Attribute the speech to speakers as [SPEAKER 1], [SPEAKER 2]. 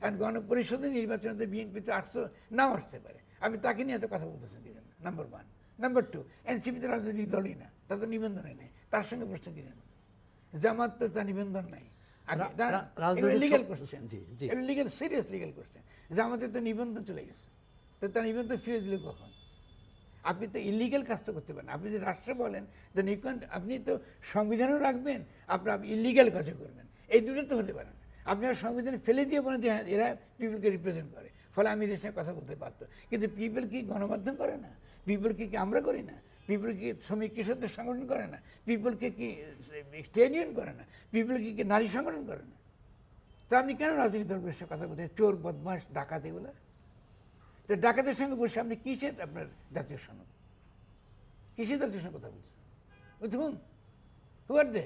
[SPEAKER 1] এখন গণপরিষদের নির্বাচনে বিএনপিতে আসতে নাও আসতে পারে। আমি তাকে নিয়ে এত কথা বলতেছেন কি জন্য নাম্বার ওয়ান নাম্বার টু এনসিপিতে রাজনৈতিক দলই না তার তো নিবন্ধনই নেই। তার সঙ্গে প্রশ্ন কি জন্য জামাত তো তার নিবন্ধন নাই। Legal question. Serious legal question জামাতের তো নিবন্ধন চলে গেছে। তো তার নিবন্ধন ফিরে দিলে কখন? আপনি তো ইলিগেল করতে পারেন আপনি যে রাষ্ট্র বলেন যে নিকন আপনি তো সংবিধানও রাখবেন আপনার ইলিগেল কাজও করবেন। এই দুটো তো হতে পারে না। আপনি আর সংবিধানে ফেলে দিয়ে বলেন যে এরা পিপলকে রিপ্রেজেন্ট করে। ফলে আমি এদের সঙ্গে কথা বলতে পারতো কিন্তু পিপল কি গণমাধ্যম করে না? পিপলকে কি আমরা করি না? পিপল কি শ্রমিক কৃষকদের সংগঠন করে না? পিপলকে কি ট্রেড ইউনিয়ন করে না? পিপলকে কি নারী সংগঠন করে না? তো আপনি কেন রাজনৈতিক দলগুলোর সঙ্গে কথা বলতে চোর বদমাস ডাকাত এগুলো? তো ডাকাতের সঙ্গে বসে আপনি কিসের আপনার জাতীয় সনদ? কিসের জাতীয় সঙ্গে কথা বলছেন? বুঝুন হু আর দে